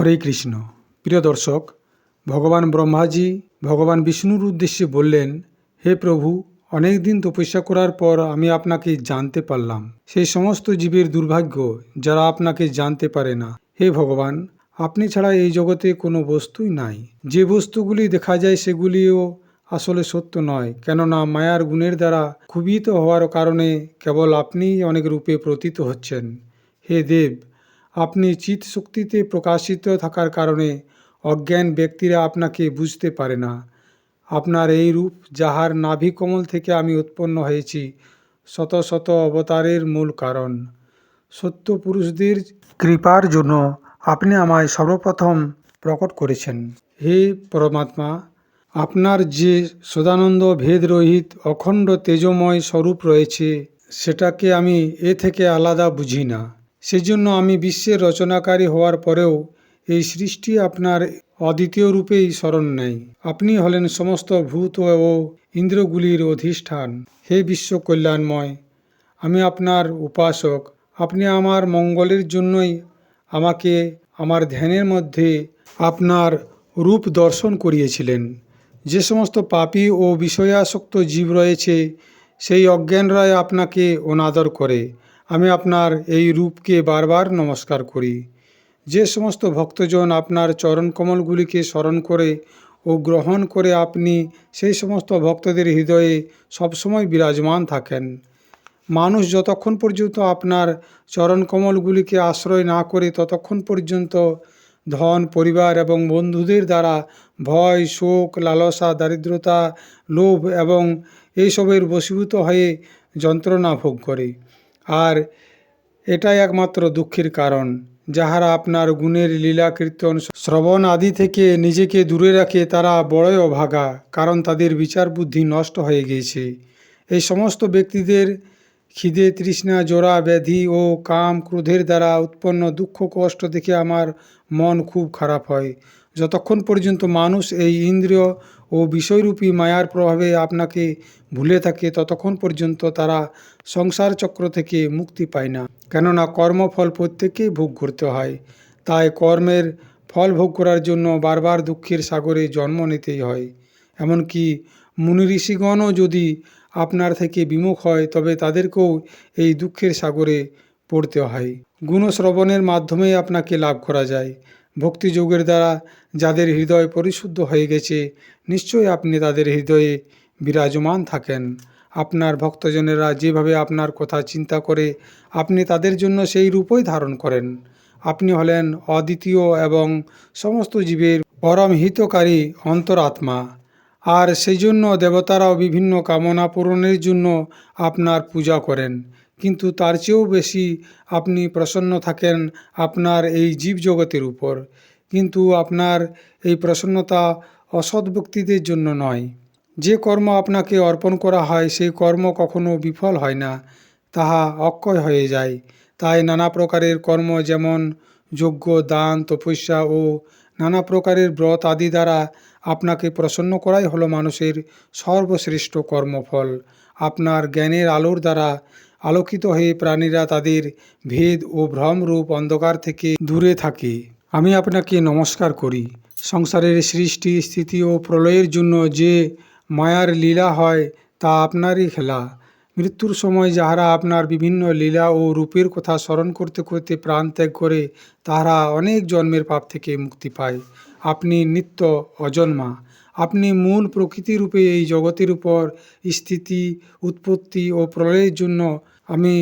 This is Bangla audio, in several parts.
হরে কৃষ্ণ। প্রিয় দর্শক, ভগবান ব্রহ্মাজি, ভগবান বিষ্ণুর উদ্দেশ্যে বললেন, হে প্রভু, অনেক দিন তপস্যা করার পর আমি আপনাকে জানতে পারলাম। সেই সমস্ত জীবের দুর্ভাগ্য যারা আপনাকে জানতে পারে না। হে ভগবান, আপনি ছাড়া এই জগতে কোনো বস্তুই নাই। যে বস্তুগুলি দেখা যায় সেগুলিও আসলে সত্য নয়। কেননা মায়ার গুণের দ্বারা ক্ষুবিত হওয়ার কারণে কেবল আপনিই অনেক রূপে প্রতীত হচ্ছেন। হে দেব আপনি চিৎ শক্তিতে প্রকাশিত থাকার কারণে অজ্ঞান ব্যক্তিরা আপনাকে বুঝতে পারে না। আপনার এই রূপ যাহার নাভি কমল থেকে আমি উৎপন্ন হয়েছি, শত শত অবতারের মূল কারণ। সত্য পুরুষদের কৃপার জন্য আপনি আমায় সর্বপ্রথম প্রকট করেছেন। হে পরমাত্মা, আপনার যে সদানন্দ ভেদরহিত অখণ্ড তেজময় স্বরূপ রয়েছে, সেটাকে আমি এ থেকে আলাদা বুঝি না। সেজন্য আমি বিশ্বের রচনাকারী হওয়ার পরেও এই সৃষ্টি আপনার অদ্বিতীয় রূপেই স্মরণ নেই। আপনি হলেন সমস্ত ভূত ও ইন্দ্রগুলির অধিষ্ঠান। হে বিশ্ব কল্যাণময় আমি আপনার উপাসক। আপনি আমার মঙ্গলের জন্যই আমাকে আমার ধ্যানের মধ্যে আপনার রূপ দর্শন করিয়েছিলেন। যে সমস্ত পাপী ও বিষয়াসক্ত জীব রয়েছে, সেই অজ্ঞানরাই আপনাকে অনাদর করে। আমি আপনার এই রূপকে বারবার নমস্কার করি। যে সমস্ত ভক্তজন আপনার চরণকমলগুলিকে স্মরণ করে ও গ্রহণ করে আপনি সেই সমস্ত ভক্তদের হৃদয়ে সবসময় বিরাজমান থাকেন। মানুষ যতক্ষণ পর্যন্ত আপনার চরণকমলগুলিকে আশ্রয় না করে ততক্ষণ পর্যন্ত ধন, পরিবার এবং বন্ধুদের দ্বারা ভয়, শোক, লালসা, দারিদ্রতা, লোভ এবং এইসবের বশীভূত হয়ে যন্ত্রণা ভোগ করে। আর এটাই একমাত্র দুঃখের কারণ, যাহারা আপনার গুণের লীলা কীর্তন শ্রবণ আদি থেকে নিজেকে দূরে রাখে তারা বড়ই অভাগা, কারণ তাদের বিচার বুদ্ধি নষ্ট হয়ে গিয়েছে। এই সমস্ত ব্যক্তিদের খিদে, তৃষ্ণা জোড়া ব্যাধি ও কাম, ক্রোধের দ্বারা উৎপন্ন দুঃখ, কষ্ট দেখে আমার মন খুব খারাপ হয়। যতক্ষণ পর্যন্ত মানুষ এই ইন্দ্রিয় ও বিষয়রূপী মায়ার প্রভাবে আপনাকে ভুলে থাকে, ততক্ষণ পর্যন্ত তারা সংসার চক্র থেকে মুক্তি পায় না। কেননা কর্মফল প্রত্যেককেই ভোগ করতে হয়। তাই কর্মের ফল ভোগ করার জন্য বারবার দুঃখের সাগরে জন্ম নিতেই হয়। এমনকি মুনি ঋষিগণও যদি আপনার থেকে বিমুখ হয়, তবে তাদেরকেও এই দুঃখের সাগরে পড়তে হয়। গুণশ্রবণের মাধ্যমে আপনাকে লাভ করা যায়। ভক্তিযোগের দ্বারা যাদের হৃদয় পরিশুদ্ধ হয়ে গেছে, নিশ্চয়ই আপনি তাদের হৃদয়ে বিরাজমান থাকেন। আপনার ভক্তজনেরা যেভাবে আপনার কথা চিন্তা করে, আপনি তাদের জন্য সেই রূপই ধারণ করেন। আপনি হলেন অদ্বিতীয় এবং সমস্ত জীবের পরম হিতকারী অন্তরাত্মা। আর সেই জন্য দেবতারাও বিভিন্ন কামনা পূরণের জন্য আপনার পূজা করেন। কিন্তু তার চেয়েও বেশি আপনি প্রসন্ন থাকেন আপনার এই জীবজগতের উপর। কিন্তু আপনার এই প্রসন্নতা অসৎ ব্যক্তিদের জন্য নয়। যে কর্ম আপনাকে অর্পণ করা হয়, সেই কর্ম কখনো বিফল হয় না, তাহা অক্ষয় হয়ে যায়। তাই নানা প্রকারের কর্ম যেমন যজ্ঞ, দান, তপস্যা ও নানা প্রকারের ব্রত আদি দ্বারা আপনাকে প্রসন্ন করাই হলো মানুষের সর্বশ্রেষ্ঠ কর্মফল। আপনার জ্ঞানের আলোর দ্বারা আলোকিত হয়ে প্রাণীরা তাদের ভেদ ও ভ্রমরূপ অন্ধকার থেকে দূরে থাকে। আমি আপনাকে নমস্কার করি। সংসারের সৃষ্টি, স্থিতি ও প্রলয়ের জন্য যে মায়ার লীলা হয়, তা আপনারই খেলা। মৃত্যুর সময় যাহারা আপনার বিভিন্ন লীলা ও রূপের কথা স্মরণ করতে করতে প্রাণ ত্যাগ করে, তাহারা অনেক জন্মের পাপ থেকে মুক্তি পায়। আপনি নিত্য অজন্মা। আপনি মূল প্রকৃতি রূপে এই জগতের উপর স্থিতি, উৎপত্তি ও প্রলয়ের জন্য আমি,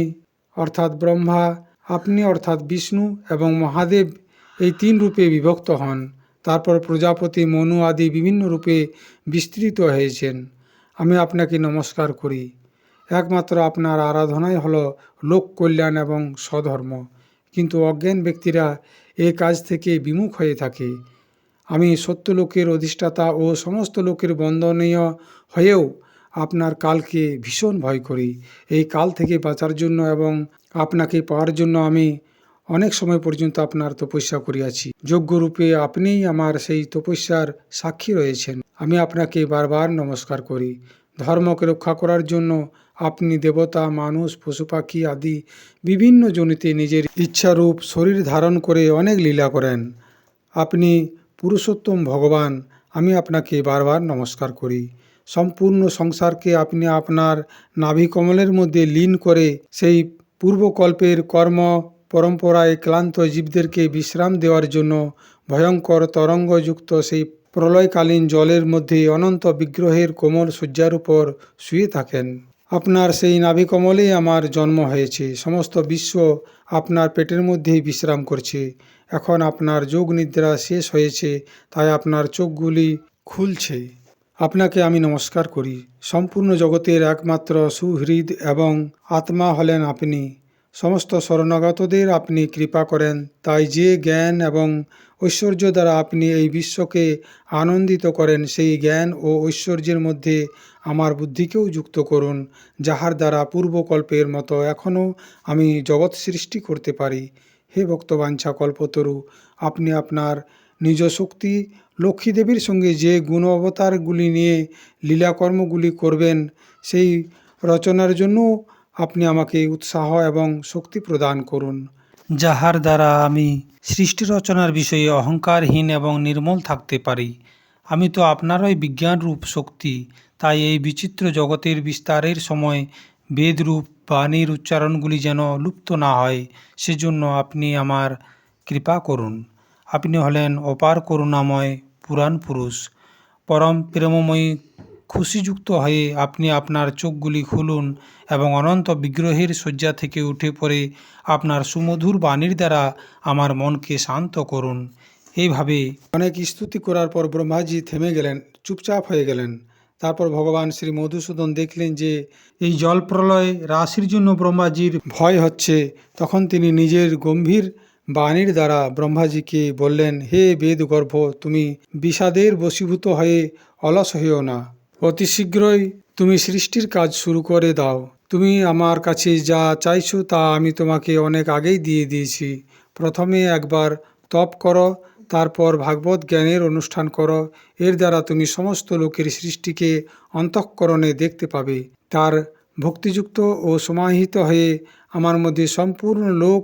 অর্থাৎ ব্রহ্মা, আপনি অর্থাৎ বিষ্ণু এবং মহাদেব, এই তিন রূপে বিভক্ত হন। তারপর প্রজাপতি, মনু আদি বিভিন্ন রূপে বিস্তৃত হয়েছেন। আমি আপনাকে নমস্কার করি। একমাত্র আপনার আরাধনাই হলো লোক কল্যাণ এবং স্বধর্ম। কিন্তু অজ্ঞান ব্যক্তিরা এ কাজ থেকে বিমুখ হয়ে থাকে। আমি সত্য লোকের অধিষ্ঠাতা ও সমস্ত লোকের বন্দনীয় হয়েও আপনার কালকে ভীষণ ভয় করি। এই কাল থেকে বাঁচার জন্য এবং আপনাকে পাওয়ার জন্য আমি অনেক সময় পর্যন্ত আপনার তপস্যা করিয়াছি। যোগ্যরূপে আপনিই আমার সেই তপস্যার সাক্ষী রয়েছেন। আমি আপনাকে বারবার নমস্কার করি। ধর্মকে রক্ষা করার জন্য আপনি দেবতা, মানুষ, পশু পাখি আদি বিভিন্ন জনিতে নিজের ইচ্ছারূপ শরীর ধারণ করে অনেক লীলা করেন। আপনি পুরুষোত্তম ভগবান, আমি আপনাকে বারবার নমস্কার করি। সম্পূর্ণ সংসারকে আপনি আপনার নাভিকমলের মধ্যে লীন করে সেই পূর্বকল্পের কর্ম পরম্পরায় ক্লান্ত জীবদেরকে বিশ্রাম দেওয়ার জন্য ভয়ঙ্কর তরঙ্গযুক্ত সেই প্রলয়কালীন জলের মধ্যে অনন্ত বিগ্রহের কোমল শয্যার উপর শুয়ে থাকেন। আপনার সেই নাভিকমলেই আমার জন্ম হয়েছে। সমস্ত বিশ্ব আপনার পেটের মধ্যেই বিশ্রাম করছে। এখন আপনার যোগ নিদ্রা শেষ হয়েছে, তাই আপনার চোখগুলি খুলছে। আপনাকে আমি নমস্কার করি। সম্পূর্ণ জগতের একমাত্র সুহৃদ এবং আত্মা হলেন আপনি। সমস্ত শরণাগতদের আপনি কৃপা করেন। তাই যে জ্ঞান এবং ঐশ্বর্য দ্বারা আপনি এই বিশ্বকে আনন্দিত করেন, সেই জ্ঞান ও ঐশ্বর্যের মধ্যে আমার বুদ্ধিকেও যুক্ত করুন, যাহার দ্বারা পূর্বকল্পের মতো এখনও আমি জগৎ সৃষ্টি করতে পারি। হে ভক্তবাঞ্ছা কল্পতরু, আপনি আপনার নিজ শক্তি লক্ষ্মী দেবীর সঙ্গে যে গুণ অবতারগুলি নিয়ে লীলাকর্মগুলি করবেন, সেই রচনার জন্য আপনি আমাকে উৎসাহ এবং শক্তি প্রদান করুন। যাহার দ্বারা আমি সৃষ্টি রচনার বিষয়ে অহংকারহীন এবং নির্মল থাকতে পারি। আমি তো আপনারই বিজ্ঞানরূপ শক্তি, তাই এই বিচিত্র জগতের বিস্তারের সময় বেদরূপ বাণীর উচ্চারণগুলি যেন লুপ্ত না হয়, সেজন্য আপনি আমার কৃপা করুন। আপনি হলেন অপার করুণাময় পুরাণ পুরুষ। পরম প্রেমময়ী খুশিযুক্ত হয়ে আপনি আপনার চোখগুলি খুলুন এবং অনন্ত বিগ্রহের শয্যা থেকে উঠে পড়ে আপনার সুমধুর বাণীর দ্বারা আমার মনকে শান্ত করুন। এইভাবে অনেক স্তুতি করার পর ব্রহ্মাজি থেমে গেলেন, চুপচাপ হয়ে গেলেন। তারপর ভগবান শ্রী মধুসূদন দেখলেন যে এই জল প্রলয় রাশির জন্য ব্রহ্মাজির ভয় হচ্ছে। তখন তিনি নিজের গম্ভীর বাণীর দ্বারা ব্রহ্মাজিকে বললেন, হে বেদগর্ভ, তুমি বিষাদের বশীভূত হয়ে অলস হইও না। অতি শীঘ্রই তুমি সৃষ্টির কাজ শুরু করে দাও। তুমি আমার কাছে যা চাইছো তা আমি তোমাকে অনেক আগেই দিয়ে দিয়েছি। প্রথমে একবার তপ করো, তারপর ভাগবত জ্ঞানের অনুষ্ঠান করো। এর দ্বারা তুমি সমস্ত লোকের সৃষ্টিকে অন্তঃকরণে দেখতে পাবে। তার ভক্তিযুক্ত ও সমাহিত হয়ে আমার মধ্যে সম্পূর্ণ লোক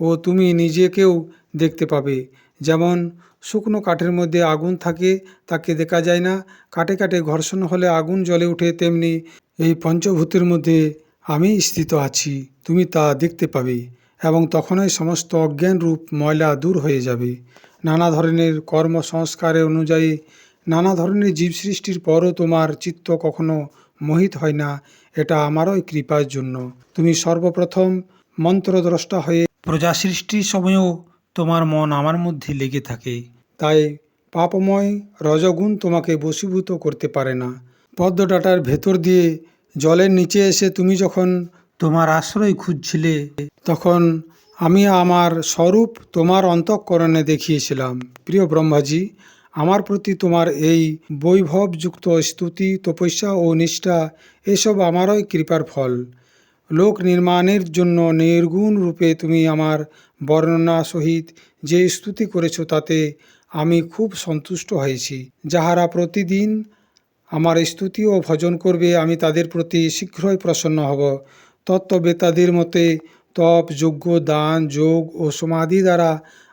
ও তুমি নিজেকেও দেখতে পাবে। যেমন শুকনো কাঠের মধ্যে আগুন থাকে, তাকে দেখা যায় না। কাটে কাটে ঘর্ষণ হলে আগুন জ্বলে ওঠে তেমনি এই পঞ্চভূতের মধ্যে আমি স্থিত আছি, তুমি তা দেখতে পাবে এবং তখনই সমস্ত অজ্ঞান রূপ ময়লা দূর হয়ে যাবে। নানা ধরনের কর্ম সংস্কারের অনুযায়ী নানা ধরনের জীব সৃষ্টির পরও তোমার চিত্ত কখনো মোহিত হয় না, এটা আমারই কৃপার জন্য। তুমি সর্বপ্রথম মন্ত্রদ্রষ্টা হয়ে প্রজা সৃষ্টির সময়ও তোমার মন আমার মধ্যে লেগে থাকে। তাই পাপময় রজগুণ তোমাকে বশীভূত করতে পারে না। পদ্মডাটার ভেতর দিয়ে জলের নিচে এসে তুমি যখন তোমার আশ্রয় খুঁজছিলে, তখন আমি আমার স্বরূপ তোমার অন্তঃকরণে দেখিয়েছিলাম। প্রিয় ব্রহ্মাজি, আমার প্রতি তোমার এই বৈভবযুক্ত স্তুতি, তপস্যা ও নিষ্ঠা, এসব আমারই কৃপার ফল। লোক নির্মাণের জন্য নির্গুণ রূপে তুমি আমার বর্ণনা সহিত যে স্তুতি করেছ তাতে আমি খুব সন্তুষ্ট হয়েছি। যাহারা প্রতিদিন আমার স্তুতি ও ভজন করবে, আমি তাদের প্রতি শীঘ্রই প্রসন্ন হব। তত্ত্ববেতাদের মতে তপ, যজ্ঞ, দান, যোগ ও সমাধি দ্বারা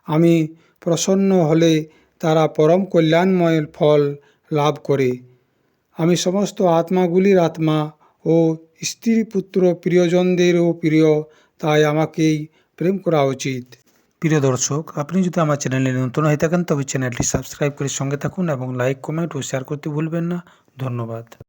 আমি প্রসন্ন হলে তারা পরম কল্যাণময় ফল লাভ করে। আমি সমস্ত আত্মাগুলির আত্মা ও স্ত্রী পুত্র প্রিয়জনদেরও প্রিয়, তাই আমাকেই প্রেম করা উচিত। প্রিয় দর্শক, আপনি যদি আমার চ্যানেলে নতুন হয়ে থাকেন, তবে চ্যানেলটি সাবস্ক্রাইব করে সঙ্গে থাকুন এবং লাইক, কমেন্ট ও শেয়ার করতে ভুলবেন না। ধন্যবাদ।